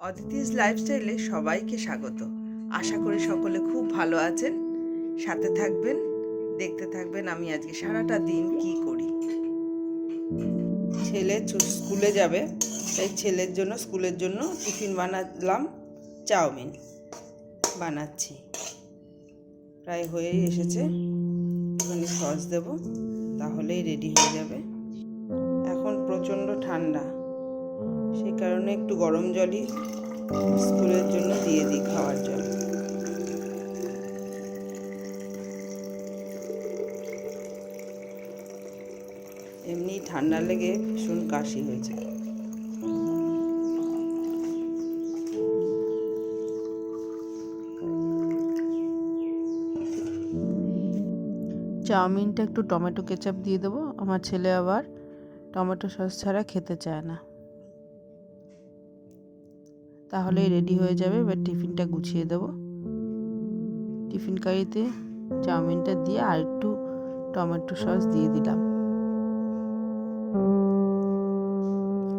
অদিতিস লাইফস্টাইলে সবাইকে স্বাগত। আশা করি সকলে খুব ভালো আছেন। সাথে থাকবেন, দেখতে থাকবেন আমি আজকে সারাটা দিন কি করি। ছেলে স্কুলে যাবে, তাই ছেলের জন্য স্কুলের জন্য টিফিন বানালাম, চাউমিন বানাচ্ছি। প্রায় হয়েই এসেছে, একটুখানি সস দেবো, তাহলেই রেডি হয়ে যাবে। এখন প্রচণ্ড ঠান্ডা। সেই কারণে একটু গরম জলই স্কুলের জন্য দিয়ে দিই খাওয়ার জল এমনি ঠান্ডা লেগে ভীষণ কাশি হয়েছে। চাউমিনটা একটু টমেটো কেচাপ দিয়ে দেবো। আমার ছেলে আবার টমেটো সস ছাড়া খেতে চায় না। তাহলেই রেডি হয়ে যাবে। এবার টিফিনটা গুছিয়ে দেবো। টিফিন কারিতে চাউমিনটা দিয়ে আর একটু টমেটো সস দিয়ে দিলাম।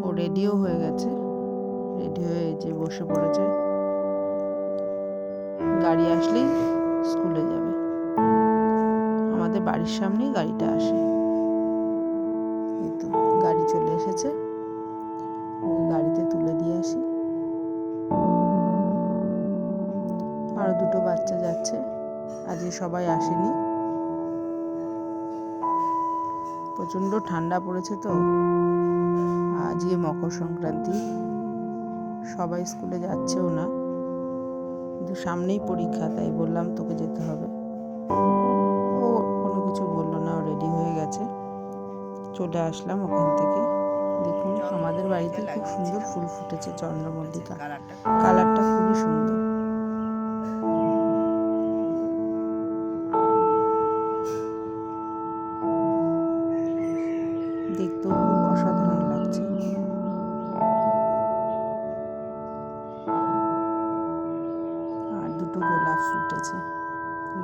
ও রেডিও হয়ে গেছে। রেডি হয়ে যে বসে পড়েছে। গাড়ি আসলেই স্কুলে যাবে। আমাদের বাড়ির সামনেই গাড়িটা আসে। এই তো, গাড়ি চলে এসেছে। দুটো বাচ্চা যাচ্ছে। আজকে সবাই আসেনি। প্রচণ্ড ঠান্ডা পড়েছে তো। আজকে মকর সংক্রান্তি। সবাই স্কুলে যাচ্ছেও না। কিন্তু সামনেই পরীক্ষা, তাই বললাম তোকে যেতে হবে। ও কোনো কিছু বলল না, ও রেডি হয়ে গেছে। চলে আসলাম ওখান থেকে। দেখুন, আমাদের বাড়িতে খুব সুন্দর ফুল ফুটেছে চন্দ্রমল্লিকা। কালারটা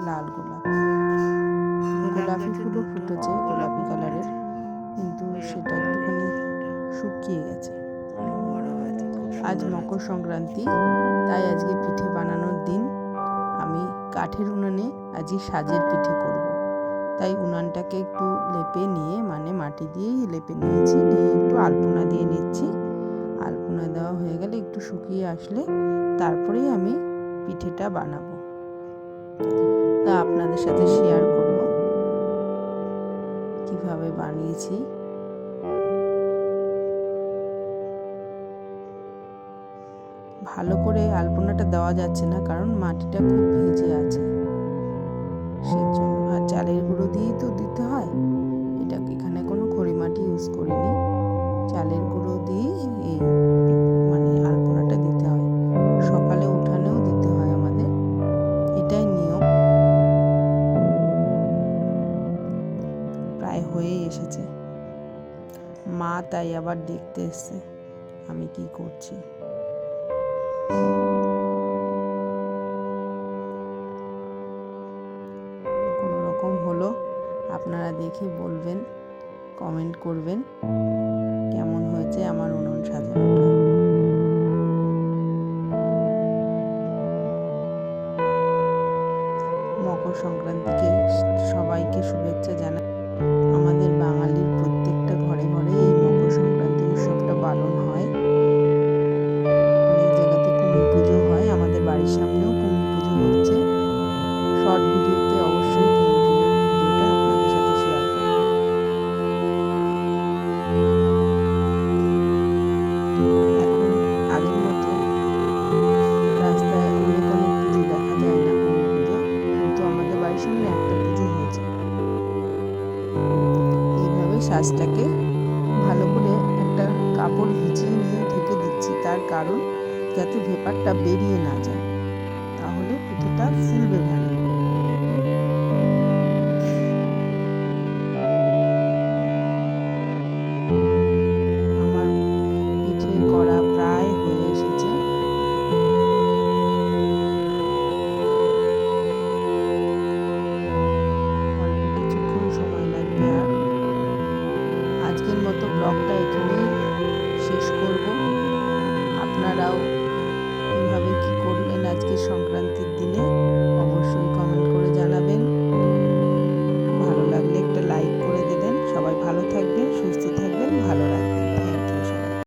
লাল গোলাপ গোলাপি ফুলও ফুটেছে গোলাপি কালারের। কিন্তু সেটা একটুখানি শুকিয়ে গেছে। বড় আজ মকর সংক্রান্তি তাই আজকে পিঠে বানানোর দিন। আমি কাঠের উনানে আজকে সাজের পিঠে করব। তাই উনানটাকে একটু লেপে নিয়ে মানে মাটি দিয়েই লেপে নিয়েছি নিয়ে একটু আলপনা দিয়ে নিচ্ছি। আলপনা দেওয়া হয়ে গেলে একটু শুকিয়ে আসলে তারপরেই আমি পিঠেটা বানাবো। তা আপনাদের সাথে শেয়ার করব। কীভাবে বানিয়েছি। ভালো করে আলপনাটা দেওয়া যাচ্ছে না, কারণ মাটিটা খুব ভিজে আছে। সেই জন্য আর চালের গুঁড়ো দিয়েই তো দিতে হয়। এটাকে এখানে কোনো খড়ি মাটি ইউজ করিনি। চালের গুঁড়ো দিয়েই এই হয়েই এসেছে। মা তাই আবার দেখতে এসছে, আমি কি করছি? কোনো রকম হলো, আপনারা দেখে বলবেন কমেন্ট করবেন, কেমন হয়েছে আমার সাজটাকে ভালো করে একটা কাপড় ভিজিয়ে নিয়ে ঢেকে দিচ্ছি। তার কারণ যাতে ভেপারটা বেরিয়ে না যায়। তাহলে পিঠেটা ফুলবে ভালো sangrante